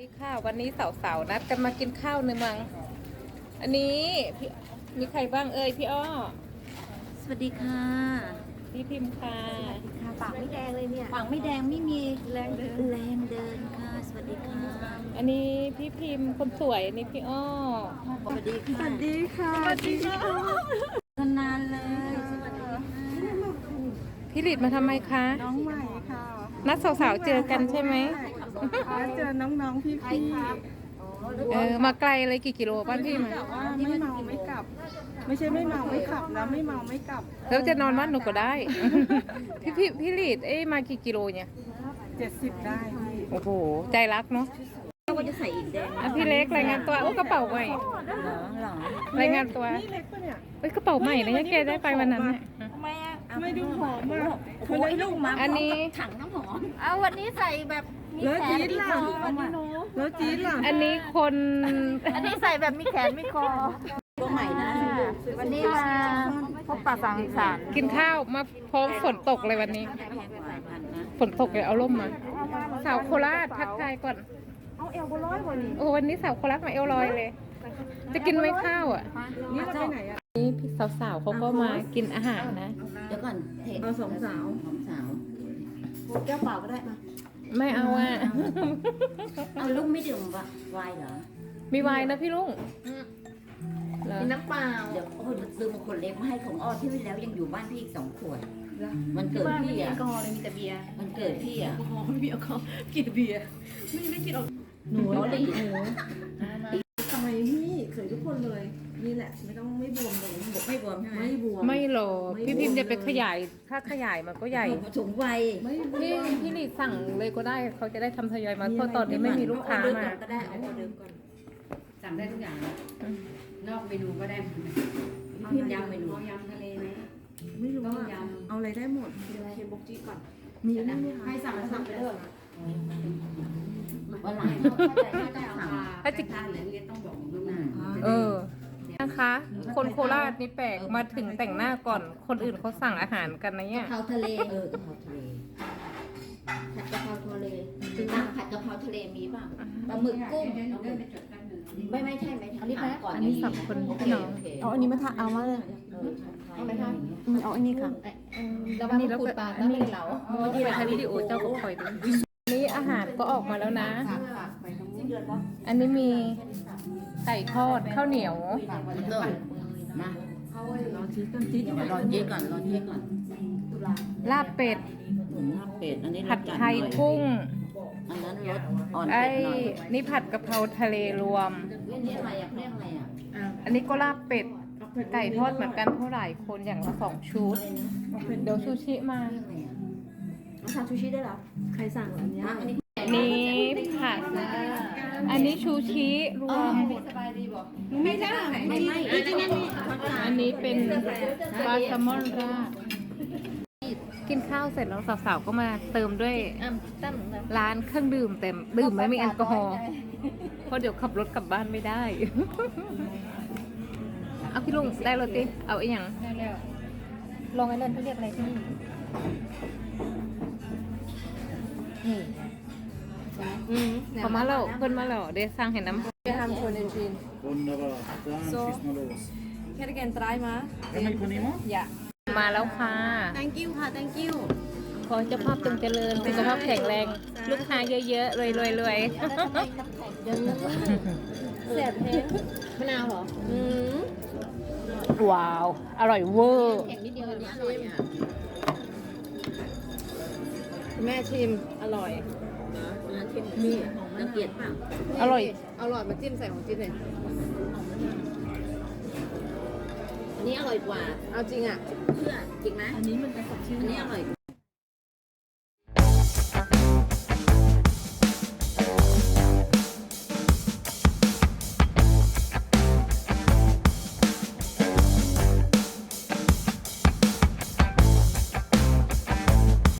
ดีค่ะวันนี้สาวๆนัดกันมากินข้าวในเมืองอันนี้พี่มีใครบ้างเอ่ยพี่อ้อสวัสดีค่ะพี่พิมพ์ค่ะค่ะปากไม่แดงเลยเนี่ยปากไม่แดงไม่มีแรงเดินแรงเดินค่ะ สวัสดีค่ะ อันนี้พี่พิมพ์คนสวยอันนี้พี่อ้อสวัสดีค่ะสวัสดีค่ะสวัสดีค่ะนานๆเลยสวัสดีค่ะพี่หลิดมาทำไมคะน้องใหม่ค่ะนัดสาวๆเจอกันใช่ไหม ค่ะเจอน้องๆพี่เออมาไกลเลยกี่กิโลบ้านพี่มาๆแต่ว่าไม่เมาไม่กลับ ไม่ใช่ไม่เมาไม่ขับนะไม่เมาไม่กลับแล้วจะนอนบ้านหนูก็ได้ พี่พี่พี่หลิดเอ้ยมากี่กิโลเนี่ย70ได้พี่โอ้โหใจรักเนาะว่าจะใส่อีกแดงอะพี่เล็กรายงานตัวโอ้กระเป๋าใหม่เหรอเหรอรายงานตัวนี่เล็กปะเนี่ยเอ้ยกระเป๋าใหม่นะเนี่ยแกได้ไปวันนั้นน่ะทำไมอะไม่ดูหอมอะโอ้ยลูกมาอันนี้ถังน้ำหอมเอาวันนี้ใส่แบบมี แล้วแขนจี๊ดมีล่ะคอวันนี้หนูแล้วจี๊ดล่ะอันนี้คน อันนี้ใส่แบบมีแขนมีคอตัวใหม่นะวันนี้มาพบปะสังสรรค์กินข้าวมาพร้อมฝนตกเลยวันนี้ ฝนตกเลยเอาร่มมาสาวโคราชทักทายก่อนเอาเอวก็ร้อยกว่านี้โอ้วันนี้สาวโคราชมาเอวลอยเลย จะกินไหมข้าวอะนี่เราไปไหนอะนี่พี่สาวๆเขาก็มากินอาหารนะ เดี๋ยวก่อนเทเอาสองสาวสองสาวแก้วเปล่าก็ได้มา ไม่เอาอะ เอาลูกไม่ดื่มวะไวน์เหรอ มีไวน์นะพี่ลุงเหรอมีน้ำเปล่าเดี๋ยวโอ้ยซื้อมาขวดเล็กมาให้ของอ้อที่ที่แล้วยังอยู่บ้านพี่อีกสองขวด มันเกิดพี่อะแอลกอฮอล์เลยมีแต่เบียร์มันเกิดพี่อะ แอลกอฮอล์ไม่มีแอลกอฮอล์กินแต่เบียร์ไม่ได้กินออกหนูเขาดีทำไมพี่เคยทุกคนเลย นี่แหละ ไม่ต้องไม่บวมเลยไม่บวมใช่ไหมไม่บวม ไม่หรอกพี่พิมพ์จะไปขยาย ถ้าขยายมันก็ใหญ่สูงวัยไม่บวพี่มพี่หลีสั่งเลยก็ได้เขาจะได้ทำทยอยมาเพราะตอนนี้ไม่มีลูกค้าเออเดิมานก็ได้เอาเดินก่อนสั่งได้ทุกอย่างนอกเมนูก็ได้พี่ยำเมนูเอายำทะเลไหม ไม่รู้ต้มอะยำ เอาอะไรได้หมดเชฟบุกจี้ก่อนมีอันนี้ไหมคะให้สั่งแล้วสั่งไปเลยวันหลังถ้าใจถ้าใจเอาปลาถ้าจะ ทานอะไรนี่ต้องบอกลูกนะเออนะ คะ คนโคราชนี่แปลกมาถึงแต่งหน้าก่อน คนอื่นเขาสั่งอาหารกันนะเนี่ยกะเพราทะเลเออกะเพราทะเลผัดกะเพราทะเลอะผัดกะเพราทะเลมีป่ะปลาหมึกกุ้งเดี๋ยวเดินไปจดกันหนึ่งไม่ไม่ใช่ไม่อันนี้ก่อนอันนี้สับคนโอเคพี่น้องโอเคเอาอันนี้มาทาเอามาเลยเอาไหมคะเอาอันนี้ค่ะ แล้ววันนี้เราก็อันนี้เราที่เราถ่ายวิดีโอเจ้าก็คอยดูนี่อาหารก็ออกมาแล้วนะ อันนี้มี ไก่ทอดข้าวเหนียวต้นมาลองชี้ต้นจี๊ดเดี๋ยวรอเจ๊ก่อนรอเจ๊ก่อนลาบเป็ดผมลาบเป็ดอันนี้รผัดสจัไทยกุ้ง อันนั้นรสอ่อนไอ้เผ็ดหน่อยนี่ผัดกะเพราทะเลรวมเรื่องนี้อะไรอะเรียกอะไรอะอันนี้ก็ลาบเป็ดไก่ทอดเหมือนกันเท่าไหร่คนอย่างละสองชุดเดี๋ยวซูชิมาเรียกอะไรอะเอาทาชูชิได้เหรอใครสั่งอันเนี้ยอะอันนี้อันนี้ผัด อันนี้ชูชิรวมไม่ได้ไม่ไม่อันนี้เป็นปลาแซลมอนราดกินข้าวเสร็จแล้วสาวๆก็มาเติมด้วยร้านเครื่องดื่มเต็มดื่มไม่มีแอลกอฮอล์เพราะเดี๋ยวขับรถกลับบ้านไม่ได้ เอาพี่ลุงได้โรตีเอาอีย่างได้แล้วลองไอ้นั่นเขาเรียกอะไรที่นี่ เขามาแล้วเพิ่นมาแล้วเดี๋ยวสั่งเห็นน้ำ Wunderbar. Dann So. schieß mal los. Kan ik een draai maar? Kan ik van iemand? อย่ามาแล้วค่ะ thank you ค่ะ thank you ขอให้เจ้าภาพจงเจริญสุขภาพแข็งแรง ลูกค้าเยอะๆรวยรวยรวยแสบแห้งมะนาวเหรออืมว้าว อร่อยเวอร์ แข็งนิดเดียวอันนี้อร่อยอะแม่ชิมอร่อย นี่รังเกียจเปล่าอร่อยอร่อยมาจิ้มใส่ของจิ้มเลยอันนี้อร่อยกว่า เอาจริงอะ เพื่อจริงไหมอันนี้มันเป็นสดชื่นอันนี้อร่อย